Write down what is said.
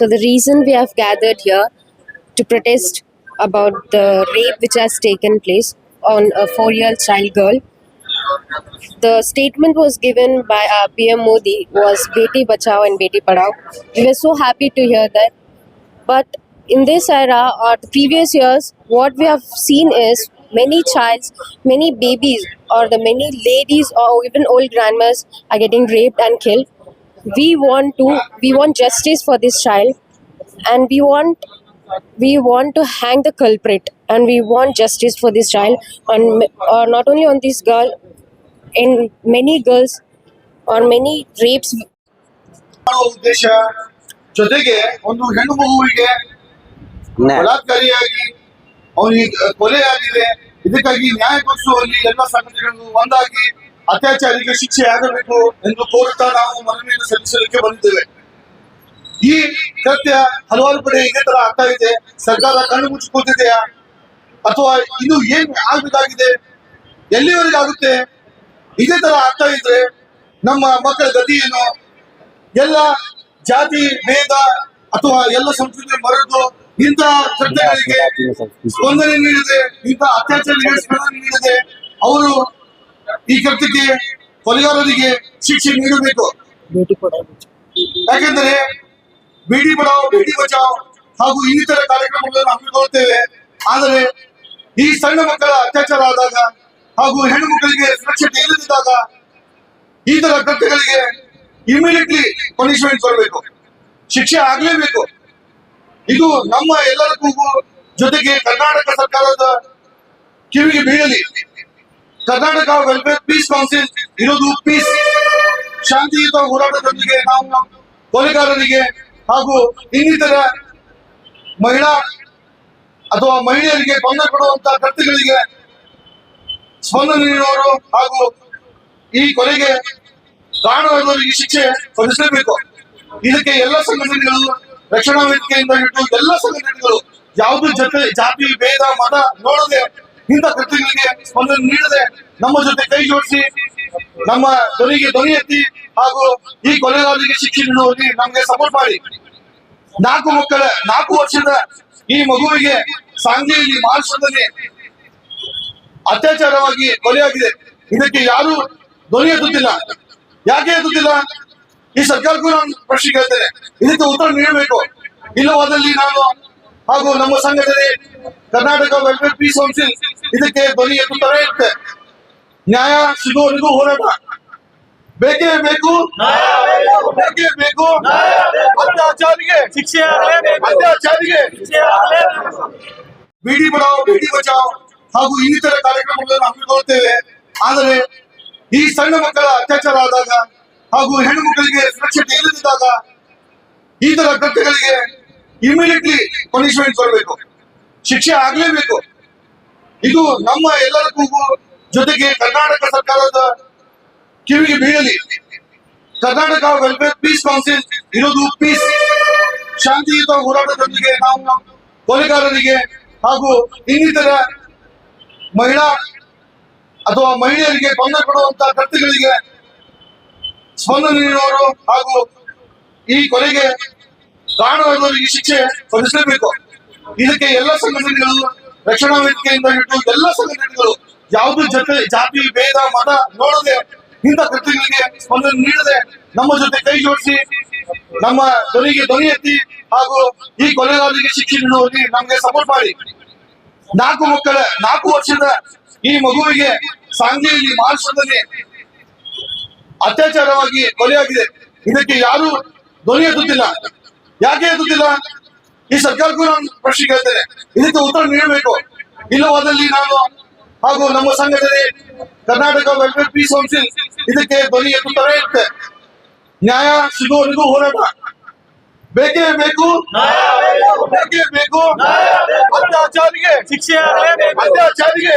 So, the reason we have gathered here to protest about the rape which has taken place on a four year old child girl. The statement was given by our PM Modi was Beti Bachao and Beti Padhao. We were so happy to hear that. But in this era or the previous years, what we have seen is many childs, many babies, or the many ladies or even old grandmas are getting raped and killed We want to, we want justice for this child, and we want, we want to hang the culprit, and we want justice for this child, on or not only on this girl, in many girls, or many rapes ಮಾಡುವ ಉದ್ದೇಶ ಜೊತೆಗೆ ಒಂದು ಹೆಣ್ಣು ಮಗುವಿಗೆ ಬಲಾತ್ಕಾರಿಯಾಗಿ ಅವನಿಗೆ ಕೊಲೆ ಆಗಿದೆ ಇದಕ್ಕಾಗಿ ನ್ಯಾಯ ಕೊಡಿಸುವಲ್ಲಿ ಎಲ್ಲ ಸಂಘಟನೆಗಳು ಒಂದಾಗಿ ಅತ್ಯಾಚಾರಿಗೆ ಶಿಕ್ಷೆ ಆಗಬೇಕು ಎಂದು ಕೋರುತ್ತಾ ನಾವು ಮನವಿಯನ್ನು ಸಲ್ಲಿಸಲಿಕ್ಕೆ ಬಂದಿದ್ದೇವೆ. ಈ ಕೃತ್ಯ ಹಲವಾರು ಕಡೆ ಇದೇ ತರ ಆಗ್ತಾ ಇದೆ. ಸರ್ಕಾರ ಕಣ್ಣು ಮುಚ್ಚಿ ಕೂತಿದೆಯಾ? ಅಥವಾ ಇದು ಏನ್ ಆಗ್ಬೇಕಾಗಿದೆ? ಎಲ್ಲಿವರೆಗೆ ಆಗುತ್ತೆ? ಇದೇ ತರ ಆಗ್ತಾ ಇದ್ರೆ ನಮ್ಮ ಮಕ್ಕಳ ಗತಿ ಏನು? ಎಲ್ಲ ಜಾತಿ, ಭೇದ ಅಥವಾ ಎಲ್ಲ ಸಂಸ್ಕೃತಿ ಮರೆದು ಇಂತಹ ಕೃತ್ಯಗಳಿಗೆ ಸ್ಪಂದನೆ ನೀಡಿದೆ, ಇಂತಹ ಸ್ಪಂದನೆ ನೀಡಿದೆ. ಅವರು ಈ ಕೃತ್ಯಕ್ಕೆ ಕೊಲೆಗಾರರಿಗೆ ಶಿಕ್ಷೆ ನೀಡಬೇಕು. ಯಾಕೆಂದರೆ ಬೇಡಿ ಬಡಾವ್ ಬೇಡಿ ಬಚಾವ್ ಹಾಗೂ ಇನ್ನಿತರ ಕಾರ್ಯಕ್ರಮಗಳನ್ನು ಹಮ್ಮಿಕೊಳ್ಳುತ್ತೇವೆ. ಆದರೆ ಈ ಸಣ್ಣ ಮಕ್ಕಳ ಅತ್ಯಾಚಾರ ಆದಾಗ ಹಾಗೂ ಹೆಣ್ಣು ಮಕ್ಕಳಿಗೆ ಸುರಕ್ಷತೆ ಇಲ್ಲದಿದ್ದಾಗ ಈ ತರ ಕೃತ್ಯಗಳಿಗೆ ಇಮಿಡಿಯೇಟ್ಲಿ ಪನಿಷ್ಮೆಂಟ್ ಕೊಡಬೇಕು. ಶಿಕ್ಷೆ ಆಗ್ಲೇಬೇಕು. ಇದು ನಮ್ಮ ಎಲ್ಲರ ಕೂಗು ಜೊತೆಗೆ ಕರ್ನಾಟಕ ಸರ್ಕಾರದ ಕಿವಿಗೆ ಬೀಳಲಿ. ಕರ್ನಾಟಕ ವೆಲ್ಫೇರ್ ಪೀಸ್ ಕೌನ್ಸಿಲ್ ಇರೋದು ಪೀಸ್ ಶಾಂತಿಯುತ ಹೋರಾಟದೊಂದಿಗೆ ನಾವು ಕೊಲೆಗಾರರಿಗೆ ಹಾಗೂ ಇನ್ನಿತರ ಮಹಿಳಾ ಅಥವಾ ಮಹಿಳೆಯರಿಗೆ ತೊಂದರೆ ಕೊಡುವಂತಹ ಕರ್ತಗಳಿಗೆ ಸ್ಪಂದನೆ ನೀಡುವವರು ಹಾಗೂ ಈ ಕೊಲೆಗೆ ಕಾರಣವಾದವರಿಗೆ ಶಿಕ್ಷೆ ಕೊಡಿಸಲೇಬೇಕು ಇದಕ್ಕೆ ಎಲ್ಲ ಸಂಘಟನೆಗಳು ರಕ್ಷಣಾ ವೇದಿಕೆಯಿಂದ ಹಿಡಿದು ಎಲ್ಲ ಸಂಘಟನೆಗಳು ಯಾವುದು ಜೊತೆ ಜಾತಿ, ಭೇದ, ಮತ ನೋಡದೆ ಇಂಥ ಕೃತ್ಯಗಳಿಗೆ ಸ್ಪಂದನೆ ನೀಡದೆ ನಮ್ಮ ಜೊತೆ ಕೈ ಜೋಡಿಸಿ, ನಮ್ಮ ಧ್ವನಿಗೆ ಧ್ವನಿ ಎತ್ತಿ ಹಾಗೂ ಈ ಕೊಲೆಗಾರರಿಗೆ ಶಿಕ್ಷೆ ನೀಡುವಲ್ಲಿ ನಮ್ಗೆ ಸಪೋರ್ಟ್ ಮಾಡಿ. ನಾಲ್ಕು ಮಕ್ಕಳ, ನಾಲ್ಕು ವರ್ಷದ ಈ ಮಗುವಿಗೆ ಸಾಂಗ್ಲಿಯಲ್ಲಿ ಮಹಾರಾಷ್ಟ್ರದಲ್ಲಿ ಅತ್ಯಾಚಾರವಾಗಿ ಕೊಲೆಯಾಗಿದೆ. ಇದಕ್ಕೆ ಯಾರು ಧ್ವನಿ ಎತ್ತುತ್ತಿಲ್ಲ. ಯಾಕೆ ಎತ್ತುತ್ತಿಲ್ಲ? ಈ ಸರ್ಕಾರಕ್ಕೂ ನಾನು ಪ್ರಶ್ನೆ ಕೇಳ್ತೇನೆ. ಇದಕ್ಕೆ ಉತ್ತರ ನೀಡಬೇಕು. ಇಲ್ಲವಾದಲ್ಲಿ ನಾನು ಹಾಗೂ ನಮ್ಮ ಸಂಘಟನೆ ಕರ್ನಾಟಕ ವೆಲ್ಫೇರ್ ಪೀಸ್ ಕೌನ್ಸಿಲ್ ಇದಕ್ಕೆ ಧ್ವನಿ ಎತ್ತುತ್ತಲೇ ಇರುತ್ತೆ. ನ್ಯಾಯ ಸಿಗುವವರೆಗೂ ಹೋರಾಟ. ಬೇಕೇ ಬೇಕು ಬೇಕೇ ಬೇಕು. ಅತ್ಯಾಚಾರಿಗೆ ಶಿಕ್ಷೆ ಅತ್ಯಾಚಾರಿಗೆ. ಬಿಡಿ ಬಡಾವ್, ಬೇಡಿ ಬಚಾವ್ ಹಾಗೂ ಇನ್ನಿತರ ಕಾರ್ಯಕ್ರಮಗಳನ್ನು ಹಮ್ಮಿಕೊಳ್ಳುತ್ತೇವೆ. ಆದರೆ ಈ ಸಣ್ಣ ಮಕ್ಕಳ ಅತ್ಯಾಚಾರ ಆದಾಗ ಹಾಗೂ ಹೆಣ್ಣು ಮಕ್ಕಳಿಗೆ ಸುರಕ್ಷತೆ ಇಲ್ಲದಿದ್ದಾಗ ಈ ತರ ಇಮಿಡಿಯೇಟ್ಲಿ ಪನಿಷ್ಮೆಂಟ್ ಕೊಡಬೇಕು. ಶಿಕ್ಷೆ ಆಗ್ಲೇಬೇಕು. ಇದು ನಮ್ಮ ಎಲ್ಲರ ಜೊತೆಗೆ ಕರ್ನಾಟಕ ಸರ್ಕಾರದ ಕಿವಿಗೆ ಬೀಳಲಿ. ಕರ್ನಾಟಕ ವೆಲ್ಫೇರ್ ಪೀಸ್ ಕೌನ್ಸಿಲ್ ಇರೋದು ಪೀಸ್ ಶಾಂತಿಯುತ ಹೋರಾಟದೊಂದಿಗೆ ನಾವು ಕೊಲೆಗಾರರಿಗೆ ಹಾಗೂ ಇನ್ನಿತರ ಮಹಿಳಾ ಅಥವಾ ಮಹಿಳೆಯರಿಗೆ ಬಂದ ಕೊಡುವಂತಹ ಕೃತ್ಯಗಳಿಗೆ ಸ್ಪಂದನೆ ನೀಡುವವರು ಹಾಗೂ ಈ ಕೊಲೆಗೆ ಕಾರಣವಾದವರಿಗೆ ಶಿಕ್ಷೆ ಕೊಡಿಸಲೇಬೇಕು ಇದಕ್ಕೆ ಎಲ್ಲ ಸಂಘಟನೆಗಳು, ರಕ್ಷಣಾ ವೇದಿಕೆಯಿಂದ ಹಿಡಿದು ಎಲ್ಲ ಸಂಘಟನೆಗಳು ಯಾವುದು ಜೊತೆ ಜಾತಿ, ಭೇದ, ಮತ ನೋಡದೆ ಇಂಥ ಕೃತ್ಯಗಳಿಗೆ ಸ್ಪಂದನೆ ನೀಡದೆ ನಮ್ಮ ಜೊತೆ ಕೈ ಜೋಡಿಸಿ, ನಮ್ಮ ಧ್ವನಿಗೆ ಧ್ವನಿ ಎತ್ತಿ ಹಾಗೂ ಈ ಕೊಲೆಗಾರರಿಗೆ ಶಿಕ್ಷೆ ನೀಡುವಲ್ಲಿ ನಮ್ಗೆ ಸಪೋರ್ಟ್ ಮಾಡಿ. ನಾಲ್ಕು ಮಕ್ಕಳ, ನಾಲ್ಕು ವರ್ಷದ ಈ ಮಗುವಿಗೆ ಸಾಂಗ್ಲಿಯಲ್ಲಿ ಮಹಾರಾಷ್ಟ್ರದಲ್ಲಿ ಅತ್ಯಾಚಾರವಾಗಿ ಕೊಲೆಯಾಗಿದೆ. ಇದಕ್ಕೆ ಯಾರು ಧ್ವನಿ ಎತ್ತುತ್ತಿಲ್ಲ. ಯಾಕೆ ಎತ್ತುತ್ತಿಲ್ಲ? ಈ ಸರ್ಕಾರಕ್ಕೂ ನಾನು ಪ್ರಶ್ನೆ ಕೇಳ್ತೇನೆ. ಇದಕ್ಕೆ ಉತ್ತರ ನೀಡಬೇಕು. ಇಲ್ಲವಾದಲ್ಲಿ ನಾನು ಹಾಗೂ ನಮ್ಮ ಸಂಘಟನೆ ಕರ್ನಾಟಕ ವೆಲ್ಫೇರ್ ಪೀಸ್ ಕೌನ್ಸಿಲ್ ಇದಕ್ಕೆ ಧ್ವನಿ ಎತ್ತುತ್ತಲೇ ಇರುತ್ತೆ ನ್ಯಾಯ ಸಿಗುವವರೆಗೂ ಹೋರಾಟ. ಬೇಕೇ ಬೇಕು. ಬೇಕೇ ಬೇಕು. ಅತ್ಯಾಚಾರಿಗೆ. ಶಿಕ್ಷೆ ಅತ್ಯಾಚಾರಿಗೆ.